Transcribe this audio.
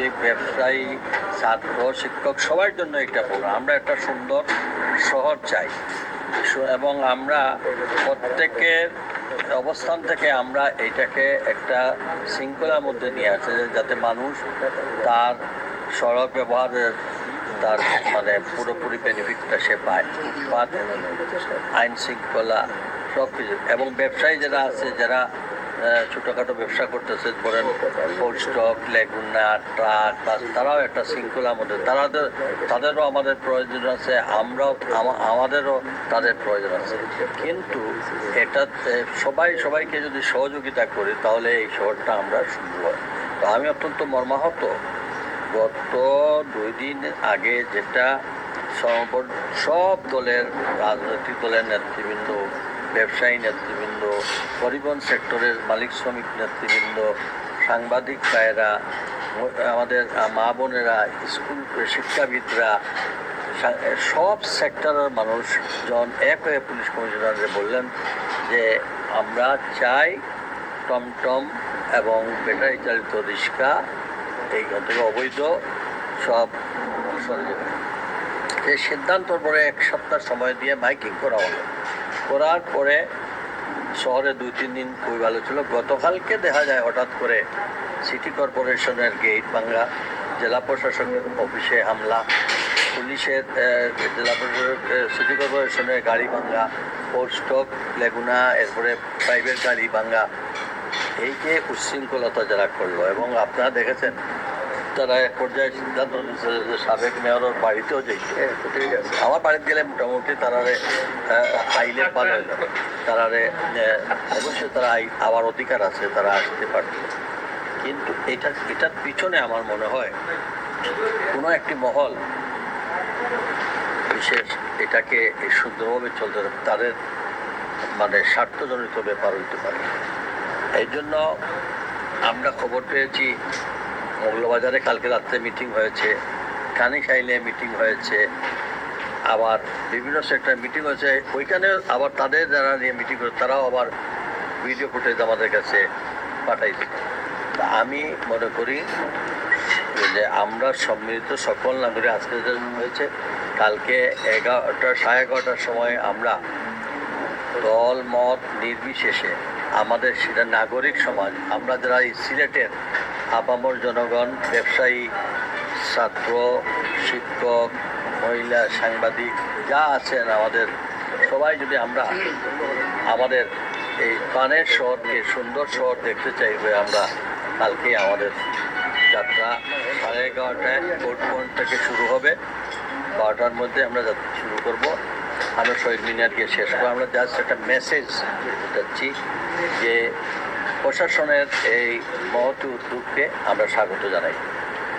রাজনৈতিক ব্যবসায়ী, ছাত্র, শিক্ষক, সবার জন্য একটা প্রোগ্রাম। আমরা একটা সুন্দর শহর চাই। এবং আমরা প্রত্যেকের অবস্থান থেকে আমরা এইটাকে একটা শৃঙ্খলার মধ্যে নিয়ে আসে যাতে মানুষ তার সড়ক ব্যবহারের, তার মানে পুরোপুরি বেনিফিটটা সে পায় আইন শৃঙ্খলা সব কিছু এবং ব্যবসায়ী যারা আছে, যারা ছোটোখাটো ব্যবসা করতেছে, ধরেন cold stock, Laguna, truck, bus, তারাও একটা শৃঙ্খলার মধ্যে। তাদের তাদেরও আমাদের প্রয়োজন আছে, আমরাও আমাদেরও তাদের প্রয়োজন আছে। কিন্তু এটা সবাই, সবাইকে যদি সহযোগিতা করি, তাহলে এই শহরটা আমরা সুন্দর। তো আমি অত্যন্ত মর্মাহত। গত দুই দিন আগে যেটা সব দলের রাজনৈতিক দলের নেতৃবৃন্দ ব্যবসায়ী নেতৃবৃন্দ, পরিবহন সেক্টরের মালিক শ্রমিক নেতৃবৃন্দ, সাংবাদিক ভাইয়েরা, আমাদের মা বোনেরা, স্কুল শিক্ষাবিদরা সব সেক্টরের মানুষজন এক হয়ে পুলিশ কমিশনারকে বললেন যে, আমরা চাই টমটম এবং ব্যাটারি চালিত রিক্সা এইখান থেকে অবৈধ, সব সরে যাবে। এই সিদ্ধান্তর পরে এক সপ্তাহ সময় দিয়ে মাইকিং করা হলো। করার পরে শহরে দুই, তিন দিন খুবই ভালো ছিল। গতকালকে দেখা যায় হঠাৎ করে সিটি কর্পোরেশনের গেট ভাঙা, জেলা প্রশাসনের অফিসে হামলা, পুলিশের জেলা সিটি কর্পোরেশনের গাড়ি ভাঙা পোর্ট স্টক লেগুনা, এরপরে প্রাইভেট গাড়ি ভাঙা। এই যে উচ্ছৃঙ্খলতা যারা করল, এবং আপনারা দেখেছেন তারা এক পর্যায়ে সিদ্ধান্ত নিচ্ছে যে সাবেক মেয়রের বাড়িতেও যেতে। আমার বাড়িতে গেলে মোটামুটি তারারে আইলে ভালো হইল তারারে অবশ্যই তারা আবার অধিকার আছে তারা আসতে পারবে। কিন্তু এটা এটার পিছনে আমার মনে হয় কোনো একটি মহল বিশেষ এটাকে সুন্দরভাবে চলতে তাদের মানে স্বার্থজনিত ব্যাপার হইতে পারে। এই জন্য আমরা খবর পেয়েছি মৌলবাজারে কালকে রাত্রে মিটিং হয়েছে কানিখাইলে মিটিং হয়েছে, আবার বিভিন্ন সেক্টরে মিটিং হয়েছে। ওইখানে আবার তাদের যারা নিয়ে মিটিং করে, তারাও আবার ভিডিও ফুটেজ আমাদের কাছে পাঠাইছে। আমি মনে করি যে আমরা সম্মিলিত সকল নাগরিক আজকে হয়েছে, কালকে এগারোটা, সাড়ে এগারোটার সময় আমরা দল, মত, নির্বিশেষে আমাদের সেটা নাগরিক সমাজ, আমরা যারা এই সিলেটের আপামর জনগণ, ব্যবসায়ী, ছাত্র, শিক্ষক, মহিলা, সাংবাদিক, যা আছেন আমাদের, সবাই যদি আমরা আমাদের এই পানের শহরকে, সুন্দর শহর দেখতে চাইবে আমরা কালকে আমাদের যাত্রা সাড়ে এগারোটায় পয়েন্ট থেকে শুরু হবে। বারোটার মধ্যে আমরা যাত্রা শুরু করব। আমরা শহীদ মিনার গিয়ে শেষ করব। আমরা জাস্ট একটা মেসেজ যাচ্ছি যে প্রশাসনের এই মহৎ উদ্যোগকে আমরা স্বাগত জানাই।